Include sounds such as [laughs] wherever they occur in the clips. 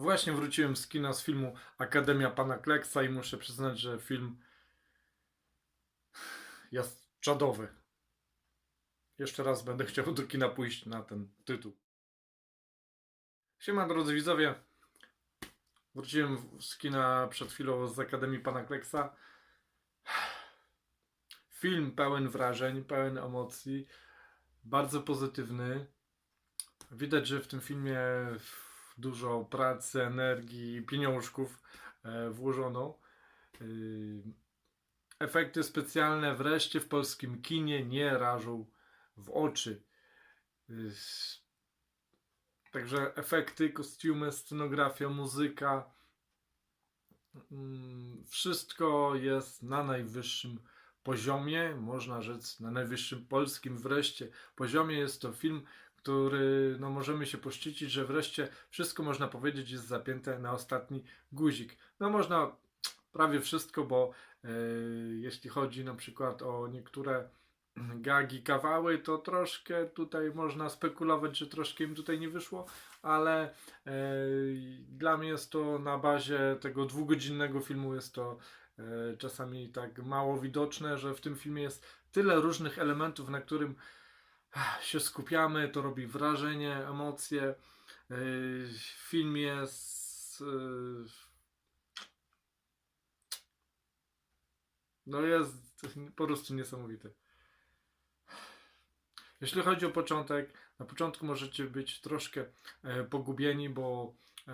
Właśnie wróciłem z kina z filmu Akademia Pana Kleksa i muszę przyznać, że film jest czadowy. Jeszcze raz będę chciał do kina pójść na ten tytuł. Siema drodzy widzowie. Wróciłem z kina przed chwilą z Akademii Pana Kleksa. Film pełen wrażeń, pełen emocji, bardzo pozytywny. Widać, że w tym filmie dużo pracy, energii, pieniążków e, włożono. Yy, Efekty specjalne wreszcie w polskim kinie nie rażą w oczy. Yy, Także efekty, kostiumy, scenografia, muzyka. mm, Wszystko jest na najwyższym poziomie, można rzec na najwyższym polskim wreszcie poziomie. Jest to film, który no, możemy się poszczycić, że wreszcie wszystko można powiedzieć jest zapięte na ostatni guzik. No można prawie wszystko, bo e, jeśli chodzi na przykład o niektóre [clears throat] gagi, kawały, to troszkę tutaj można spekulować, że troszkę im tutaj nie wyszło, ale e, dla mnie jest to na bazie tego dwugodzinnego filmu jest to e, czasami tak mało widoczne, że w tym filmie jest tyle różnych elementów, na którym się skupiamy, to robi wrażenie, emocje. E, Film jest e, no jest po prostu niesamowity. Jeśli chodzi o początek, na początku możecie być troszkę e, pogubieni, bo e,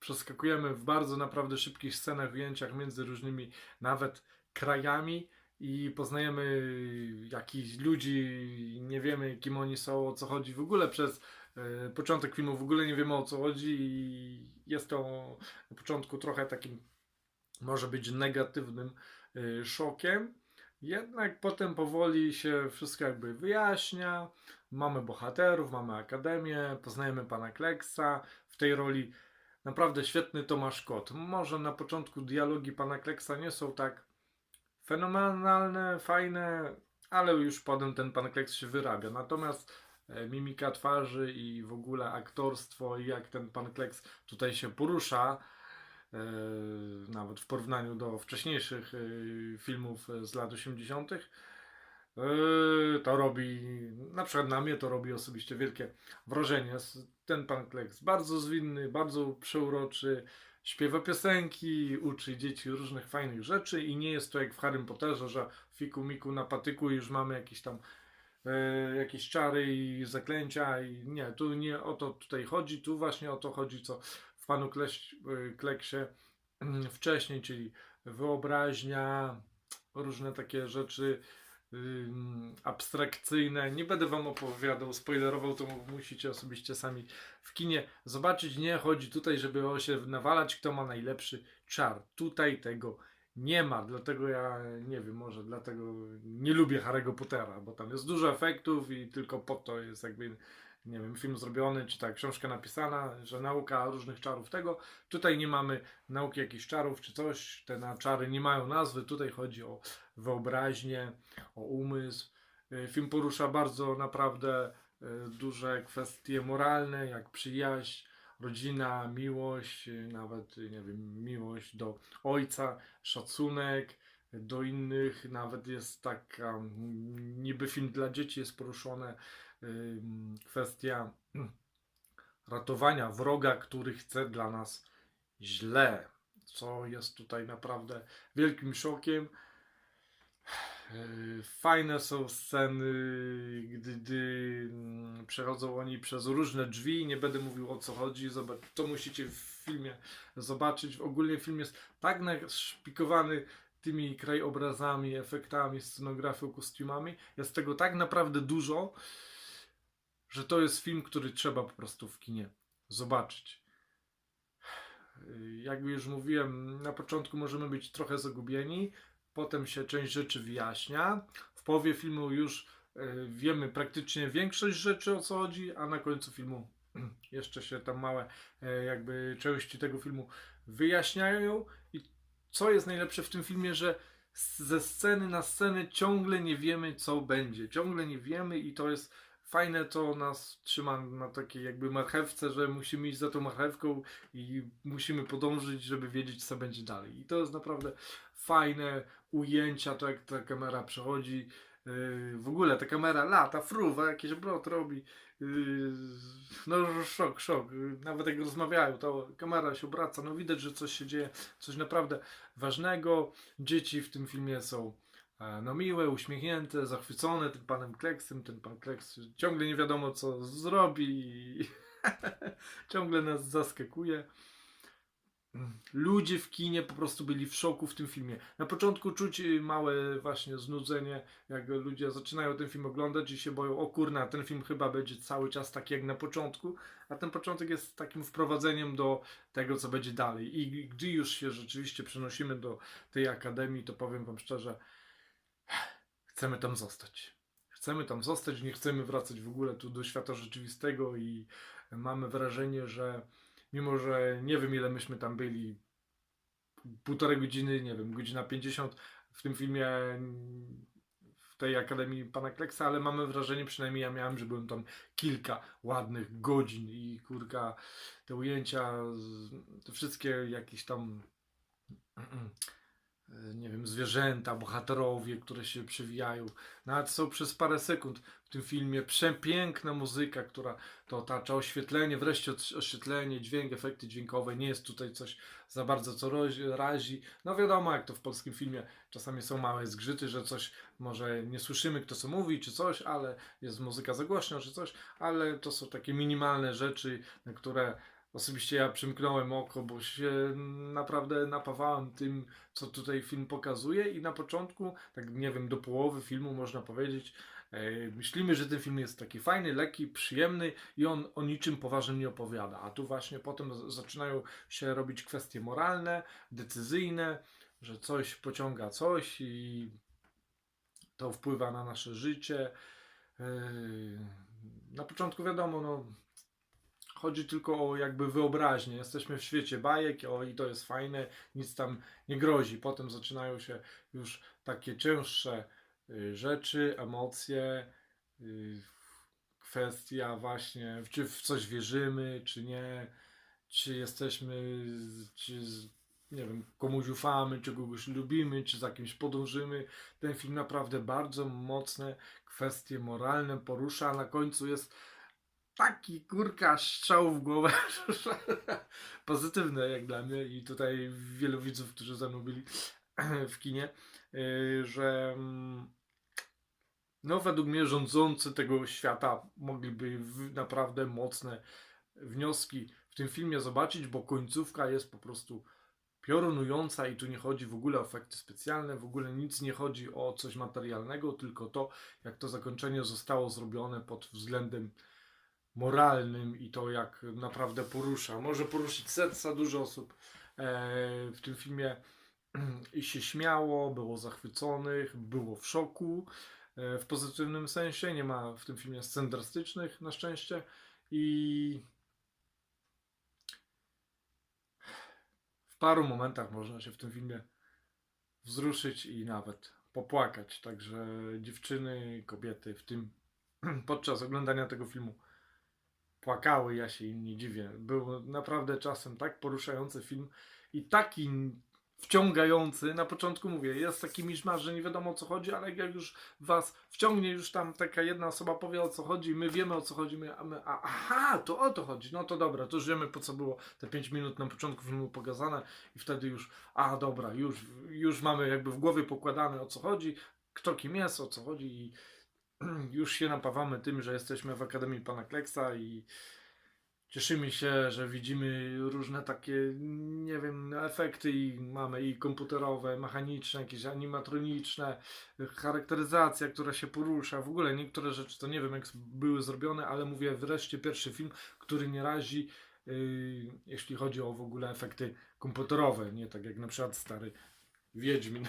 przeskakujemy w bardzo naprawdę szybkich scenach, ujęciach między różnymi nawet krajami i poznajemy jakichś ludzi, nie wiemy kim oni są, o co chodzi. W ogóle przez e, początek filmu w ogóle nie wiemy o co chodzi i jest to na początku trochę takim może być negatywnym y, szokiem. Jednak potem powoli się wszystko jakby wyjaśnia. Mamy bohaterów, mamy akademię, poznajemy pana Kleksa. W tej roli naprawdę świetny Tomasz Kot. Może na początku dialogi pana Kleksa nie są tak fenomenalne, fajne, ale już potem ten pan Kleks się wyrabia. Natomiast e, mimika twarzy i w ogóle aktorstwo i jak ten pan Kleks tutaj się porusza, e, nawet w porównaniu do wcześniejszych e, filmów z lat 80., e, to robi, na przykład na mnie to robi osobiście wielkie wrażenie. Ten pan Kleks bardzo zwinny, bardzo przeuroczy, śpiewa piosenki, uczy dzieci różnych fajnych rzeczy i nie jest to jak w Harrym Potterze, że fiku miku na patyku już mamy jakieś tam e, jakieś czary i zaklęcia i nie, tu nie o to tutaj chodzi, tu właśnie o to chodzi, co w panu Kleś, e, Kleksie [clears throat] wcześniej, czyli wyobraźnia, różne takie rzeczy abstrakcyjne. Nie będę wam opowiadał, spoilerował, to musicie osobiście sami w kinie zobaczyć. Nie chodzi tutaj, żeby się nawalać, kto ma najlepszy czar. Tutaj tego nie ma, dlatego ja nie wiem, może dlatego nie lubię Harry'ego Pottera, bo tam jest dużo efektów i tylko po to jest jakby nie wiem, film zrobiony, czy ta książka napisana, że nauka różnych czarów tego. Tutaj nie mamy nauki jakichś czarów czy coś, te na czary nie mają nazwy, tutaj chodzi o wyobraźnię, o umysł. Y, Film porusza bardzo naprawdę y, duże kwestie moralne, jak przyjaźń, rodzina, miłość, y, nawet nie wiem, miłość do ojca, szacunek do innych, nawet jest taka mm, niby film dla dzieci jest poruszone kwestia ratowania wroga, który chce dla nas źle, co jest tutaj naprawdę wielkim szokiem. Fajne są sceny, gdy, gdy mm, przechodzą oni przez różne drzwi. Nie będę mówił o co chodzi, zobacz, to musicie w filmie zobaczyć. Ogólnie film jest tak naszpikowany tymi krajobrazami, efektami, scenografią, kostiumami. Jest tego tak naprawdę dużo, że to jest film, który trzeba po prostu w kinie zobaczyć. Yy, Jak już mówiłem, na początku możemy być trochę zagubieni, potem się część rzeczy wyjaśnia. W połowie filmu już yy, wiemy praktycznie większość rzeczy o co chodzi, a na końcu filmu jeszcze się tam małe yy, jakby części tego filmu wyjaśniają. I co jest najlepsze w tym filmie, że ze sceny na scenę ciągle nie wiemy co będzie. Ciągle nie wiemy i to jest fajne to nas trzyma na takiej jakby marchewce, że musimy iść za tą marchewką i musimy podążyć, żeby wiedzieć, co będzie dalej. I to jest naprawdę fajne ujęcia, to jak ta kamera przechodzi. Yy, w ogóle ta kamera lata, fruwa, jakiś obrot robi. Yy, no szok, szok. Nawet jak rozmawiają, to kamera się obraca, no widać, że coś się dzieje, coś naprawdę ważnego. Dzieci w tym filmie są e, no miłe, uśmiechnięte, zachwycone tym panem Kleksem. Ten pan Kleks ciągle nie wiadomo co zrobi i [laughs] ciągle nas zaskakuje. Ludzie w kinie po prostu byli w szoku w tym filmie. Na początku czuć y, małe właśnie znudzenie, jak ludzie zaczynają ten film oglądać i się boją, o kurna, ten film chyba będzie cały czas taki jak na początku, a ten początek jest takim wprowadzeniem do tego, co będzie dalej. I gdy już się rzeczywiście przenosimy do tej akademii, to powiem wam szczerze, chcemy tam zostać. Chcemy tam zostać, nie chcemy wracać w ogóle tu do świata rzeczywistego i mamy wrażenie, że mimo, że nie wiem ile myśmy tam byli, półtorej godziny, nie wiem, godzina 50 w tym filmie mm, w tej Akademii Pana Kleksa, ale mamy wrażenie, przynajmniej ja miałem, że byłem tam kilka ładnych godzin i kurka, te ujęcia, te wszystkie jakieś tam e, nie wiem, zwierzęta, bohaterowie, które się przewijają. Nawet są przez parę sekund w tym filmie przepiękna muzyka, która to otacza, oświetlenie, wreszcie oś- oświetlenie, dźwięk, efekty dźwiękowe. Nie jest tutaj coś za bardzo, co razi. No wiadomo, jak to w polskim filmie czasami są małe zgrzyty, że coś może nie słyszymy, kto co mówi, czy coś, ale jest muzyka za głośno, czy coś, ale to są takie minimalne rzeczy, na które Osobiście ja przymknąłem oko, bo się naprawdę napawałem tym, co tutaj film pokazuje i na początku, tak nie wiem, do połowy filmu można powiedzieć, e, myślimy, że ten film jest taki fajny, lekki, przyjemny i on o niczym poważnym nie opowiada, a tu właśnie potem zaczynają się robić kwestie moralne, decyzyjne, że coś pociąga coś i to wpływa na nasze życie. E, Na początku wiadomo, no chodzi tylko o jakby wyobraźnię. Jesteśmy w świecie bajek, o i to jest fajne, nic tam nie grozi. Potem zaczynają się już takie cięższe y, rzeczy, emocje, y, kwestia właśnie, czy w coś wierzymy, czy nie, czy jesteśmy, czy nie wiem, komuś ufamy, czy kogoś lubimy, czy za kimś podążymy. Ten film naprawdę bardzo mocne kwestie moralne porusza, a na końcu jest taki kurka strzał w głowę [laughs] pozytywne jak dla mnie i tutaj wielu widzów, którzy ze mną byli [clears throat] w kinie, yy, że mm, no według mnie rządzący tego świata mogliby naprawdę mocne wnioski w tym filmie zobaczyć, bo końcówka jest po prostu piorunująca i tu nie chodzi w ogóle o efekty specjalne, w ogóle nic nie chodzi o coś materialnego, tylko to, jak to zakończenie zostało zrobione pod względem moralnym i to jak naprawdę porusza. Może poruszyć serca dużo osób e, w tym filmie [clears throat] i się śmiało, było zachwyconych, było w szoku e, w pozytywnym sensie. Nie ma w tym filmie scen drastycznych na szczęście i w paru momentach można się w tym filmie wzruszyć i nawet popłakać. Także dziewczyny, kobiety w tym [clears throat] podczas oglądania tego filmu płakały, ja się im nie dziwię. Był naprawdę czasem tak poruszający film i taki wciągający. Na początku mówię, jest taki miszmasz, że nie wiadomo o co chodzi, ale jak już was wciągnie, już tam taka jedna osoba powie o co chodzi, my wiemy o co chodzi, my, a my, a, aha, to o to chodzi, no to dobra, to już wiemy po co było te 5 minut na początku filmu pokazane i wtedy już, a dobra, już, już mamy jakby w głowie pokładane o co chodzi, kto kim jest, o co chodzi i [clears throat] już się napawamy tym, że jesteśmy w Akademii Pana Kleksa i cieszymy się, że widzimy różne takie, nie wiem, efekty i mamy i komputerowe, mechaniczne, jakieś animatroniczne, charakteryzacja, która się porusza, w ogóle niektóre rzeczy to nie wiem jak były zrobione, ale mówię wreszcie pierwszy film, który nie razi yy, jeśli chodzi o w ogóle efekty komputerowe, nie tak jak na przykład stary Wiedźmin,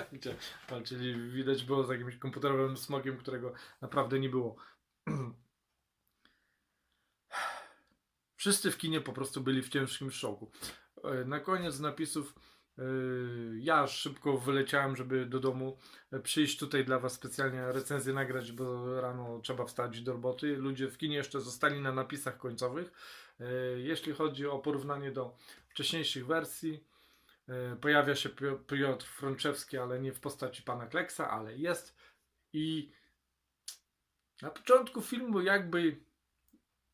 [laughs] walczyli, widać było z jakimś komputerowym smogiem, którego naprawdę nie było. [clears throat] Wszyscy w kinie po prostu byli w ciężkim szoku. E, Na koniec napisów Yy, Ja szybko wyleciałem, żeby do domu e, przyjść tutaj dla Was specjalnie recenzję nagrać, bo rano trzeba wstać do roboty. Ludzie w kinie jeszcze zostali na napisach końcowych. Jeśli chodzi o porównanie do wcześniejszych wersji, pojawia się Pio- Piotr Frączewski, ale nie w postaci pana Kleksa, ale jest. I na początku filmu jakby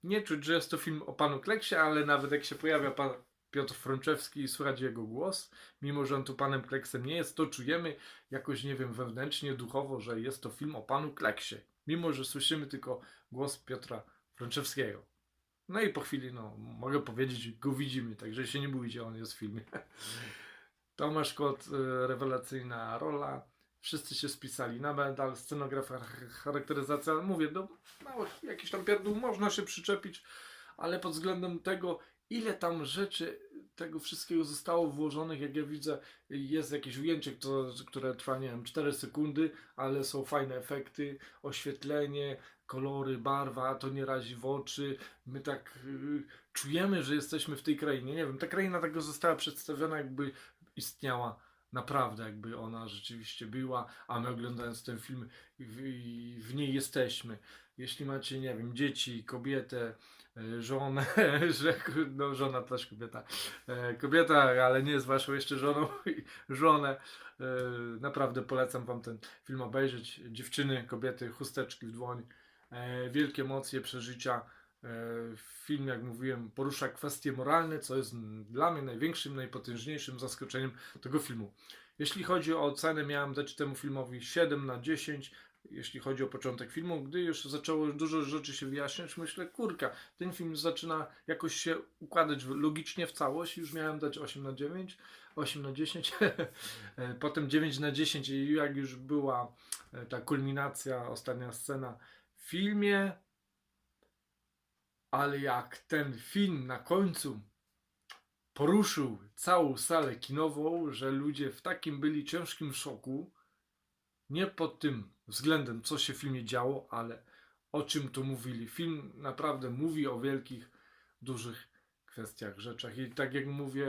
nie czuć, że jest to film o panu Kleksie, ale nawet jak się pojawia pan Piotr Frączewski i słychać jego głos, mimo że on tu panem Kleksem nie jest, to czujemy jakoś, nie wiem, wewnętrznie, duchowo, że jest to film o panu Kleksie. Mimo, że słyszymy tylko głos Piotra Frączewskiego. No i po chwili, no, mogę powiedzieć, go widzimy, także się nie bójcie, on jest w filmie. [laughs] Tomasz Kot, y, rewelacyjna rola. Wszyscy się spisali na medal, scenografia, ch- charakteryzacja. Mówię, do małych jakichś tam pierdół można się przyczepić, ale pod względem tego, ile tam rzeczy tego wszystkiego zostało włożonych, jak ja widzę, jest jakieś ujęcie, które, które trwa, nie wiem, 4 sekundy, ale są fajne efekty, oświetlenie, kolory, barwa, to nie razi w oczy. My tak y, czujemy, że jesteśmy w tej krainie. Nie wiem, ta kraina tak została przedstawiona, jakby istniała naprawdę, jakby ona rzeczywiście była, a my oglądając ten film w, w niej jesteśmy. Jeśli macie, nie wiem, dzieci, kobietę, e, żonę, [laughs] że, no żona też kobieta, e, kobieta, ale nie jest waszą jeszcze żoną, [laughs] żonę, e, naprawdę polecam wam ten film obejrzeć. Dziewczyny, kobiety, chusteczki w dłoń, wielkie emocje, przeżycia. E, Film, jak mówiłem, porusza kwestie moralne, co jest dla mnie największym, najpotężniejszym zaskoczeniem tego filmu. Jeśli chodzi o ocenę, miałem dać temu filmowi 7 na 10. Jeśli chodzi o początek filmu, gdy już zaczęło dużo rzeczy się wyjaśniać, myślę, kurka, ten film zaczyna jakoś się układać logicznie w całość. Już miałem dać 8 na 9, 8 na 10, [laughs] E, potem 9 na 10 i jak już była e, ta kulminacja, ostatnia scena w filmie, ale jak ten film na końcu poruszył całą salę kinową, że ludzie w takim byli ciężkim szoku, nie pod tym względem, co się w filmie działo, ale o czym tu mówili. Film naprawdę mówi o wielkich, dużych kwestiach, rzeczach. I tak jak mówię,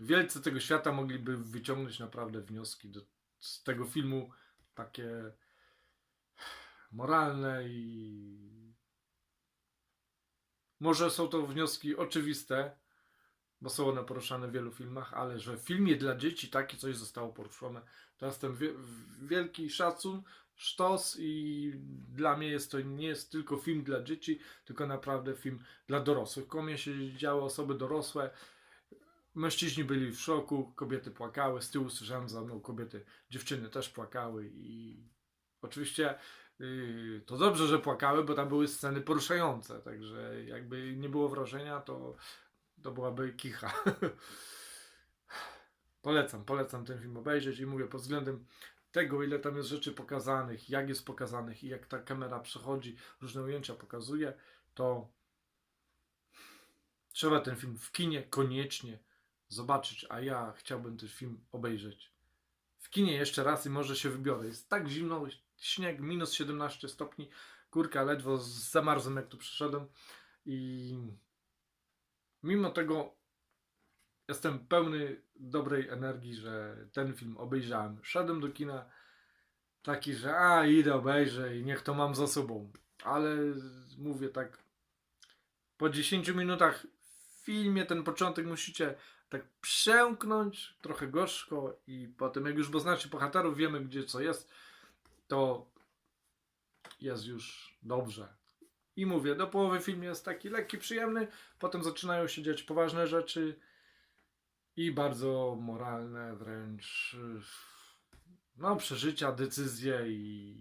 wielcy tego świata mogliby wyciągnąć naprawdę wnioski do, z tego filmu takie moralne i może są to wnioski oczywiste, bo są one poruszane w wielu filmach, ale że w filmie dla dzieci takie coś zostało poruszone, to jest ten wie- wielki szacun, sztos i dla mnie jest to nie jest tylko film dla dzieci, tylko naprawdę film dla dorosłych. Koło mnie się działy osoby dorosłe, mężczyźni byli w szoku, kobiety płakały, z tyłu słyszałem za mną kobiety, dziewczyny też płakały i oczywiście to dobrze, że płakały, bo tam były sceny poruszające, także jakby nie było wrażenia, to to byłaby kicha. [laughs] polecam, polecam ten film obejrzeć i mówię pod względem tego, ile tam jest rzeczy pokazanych, jak jest pokazanych i jak ta kamera przechodzi, różne ujęcia pokazuje, to trzeba ten film w kinie koniecznie zobaczyć, a ja chciałbym ten film obejrzeć. W kinie jeszcze raz i może się wybiorę. Jest tak zimno, śnieg, minus 17 stopni, kurka, ledwo zamarzłem jak tu przyszedłem i mimo tego jestem pełny dobrej energii, że ten film obejrzałem. Szedłem do kina taki, że a idę obejrzę i niech to mam za sobą. Ale mówię tak, po 10 minutach w filmie ten początek musicie tak przełknąć, trochę gorzko i potem jak już poznacie bohaterów, wiemy gdzie co jest, to jest już dobrze. I mówię, do połowy film jest taki lekki, przyjemny, potem zaczynają się dziać poważne rzeczy i bardzo moralne wręcz no przeżycia, decyzje i,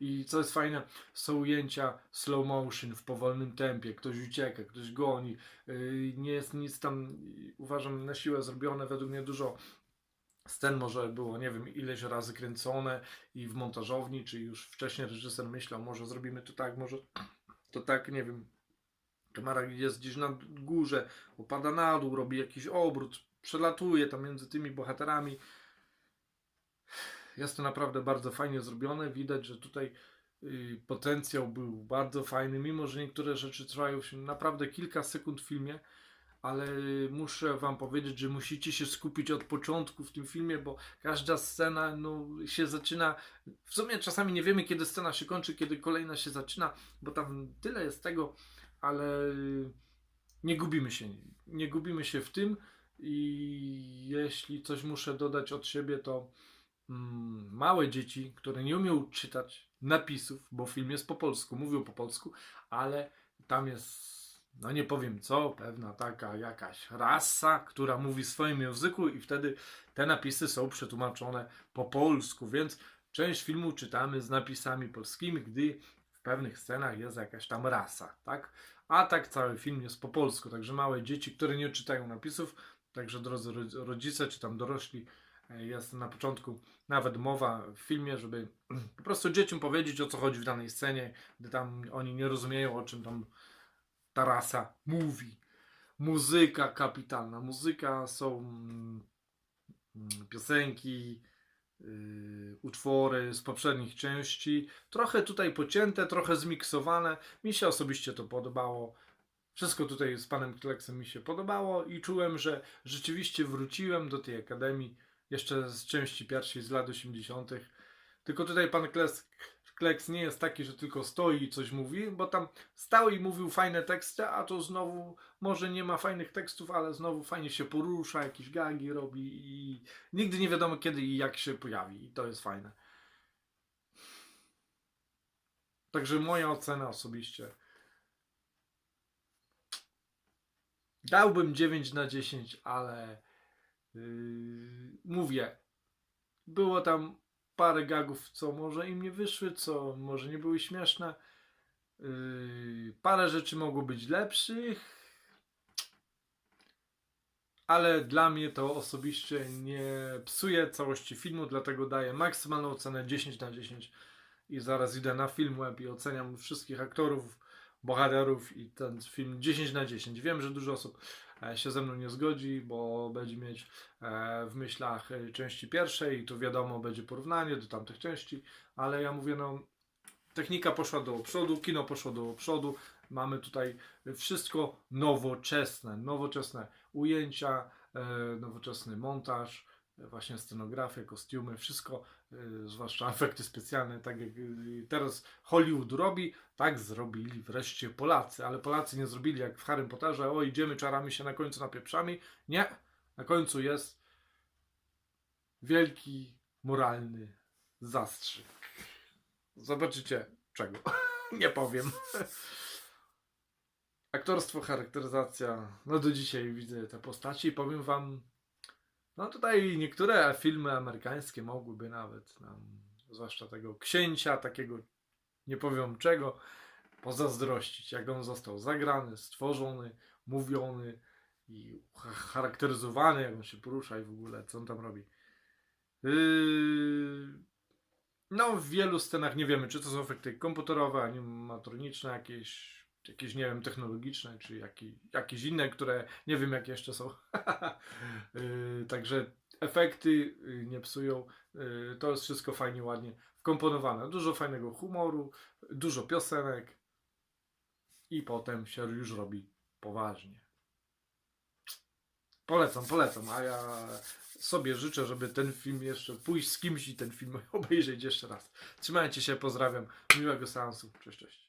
i co jest fajne, są ujęcia slow motion w powolnym tempie, ktoś ucieka, ktoś goni, yy, nie jest nic tam uważam na siłę zrobione, według mnie dużo scen może było, nie wiem, ileś razy kręcone i w montażowni, czy już wcześniej reżyser myślał, może zrobimy to tak, może to tak, nie wiem, kamera jest gdzieś na górze, opada na dół, robi jakiś obrót, przelatuje tam między tymi bohaterami. Jest to naprawdę bardzo fajnie zrobione. Widać, że tutaj y, potencjał był bardzo fajny, mimo że niektóre rzeczy trwają się naprawdę kilka sekund w filmie, ale muszę wam powiedzieć, że musicie się skupić od początku w tym filmie, bo każda scena no, się zaczyna. W sumie czasami nie wiemy, kiedy scena się kończy, kiedy kolejna się zaczyna, bo tam tyle jest tego, ale nie gubimy się. Nie gubimy się w tym i jeśli coś muszę dodać od siebie, to mm, małe dzieci, które nie umieją czytać napisów, bo film jest po polsku, mówią po polsku, ale tam jest, no nie powiem co, pewna taka jakaś rasa, która mówi w swoim języku i wtedy te napisy są przetłumaczone po polsku, więc część filmu czytamy z napisami polskimi, gdy w pewnych scenach jest jakaś tam rasa, tak? A tak cały film jest po polsku, także małe dzieci, które nie czytają napisów, także drodzy ro- rodzice czy tam dorośli, e, jest na początku nawet mowa w filmie, żeby [clears throat] po prostu dzieciom powiedzieć o co chodzi w danej scenie, gdy tam oni nie rozumieją o czym tam ta rasa mówi. Muzyka kapitalna. Muzyka są mm, mm, piosenki, yy, utwory z poprzednich części. Trochę tutaj pocięte, trochę zmiksowane. Mi się osobiście to podobało. Wszystko tutaj z panem Kleksem mi się podobało i czułem, że rzeczywiście wróciłem do tej akademii jeszcze z części pierwszej z lat 80. Tylko tutaj pan Kleks, Kleks nie jest taki, że tylko stoi i coś mówi, bo tam stał i mówił fajne teksty, a to znowu może nie ma fajnych tekstów, ale znowu fajnie się porusza, jakieś gagi robi i nigdy nie wiadomo kiedy i jak się pojawi i to jest fajne. Także moja ocena osobiście dałbym 9 na 10, ale yy, mówię, było tam parę gagów, co może im nie wyszły, co może nie były śmieszne. Yy, parę rzeczy mogło być lepszych, ale dla mnie to osobiście nie psuje całości filmu, dlatego daję maksymalną ocenę 10 na 10 i zaraz idę na film web i oceniam wszystkich aktorów, bohaterów i ten film 10 na 10. Wiem, że dużo osób się ze mną nie zgodzi, bo będzie mieć e, w myślach e, części pierwszej i tu wiadomo będzie porównanie do tamtych części, ale ja mówię no technika poszła do przodu, kino poszło do przodu, mamy tutaj wszystko nowoczesne, nowoczesne ujęcia, e, nowoczesny montaż, e, właśnie scenografia, kostiumy, wszystko, e, zwłaszcza efekty specjalne, tak jak e, teraz Hollywood robi, tak zrobili wreszcie Polacy, ale Polacy nie zrobili jak w Harry Potterze, o idziemy, czaramy się na końcu napieprzami, nie, na końcu jest wielki, moralny zastrzyk. Zobaczycie czego. [laughs] nie powiem. Aktorstwo, charakteryzacja. No do dzisiaj widzę te postaci i powiem wam, no tutaj niektóre filmy amerykańskie mogłyby nawet nam, zwłaszcza tego księcia, takiego nie powiem czego, pozazdrościć, jak on został zagrany, stworzony, mówiony i cha- charakteryzowany, jak on się porusza i w ogóle, co on tam robi. Yy... No, w wielu scenach nie wiemy, czy to są efekty komputerowe, animatroniczne, jakieś, jakieś nie wiem, technologiczne, czy jakieś, jakieś inne, które nie wiem, jakie jeszcze są. Yy, [laughs] Także efekty yy, nie psują. Yy, To jest wszystko fajnie, ładnie wkomponowane. Dużo fajnego humoru, dużo piosenek i potem się już robi poważnie. Polecam, polecam, a ja sobie życzę, żeby ten film jeszcze pójść z kimś i ten film [laughs] obejrzeć jeszcze raz. Trzymajcie się, pozdrawiam, miłego seansu, cześć, cześć.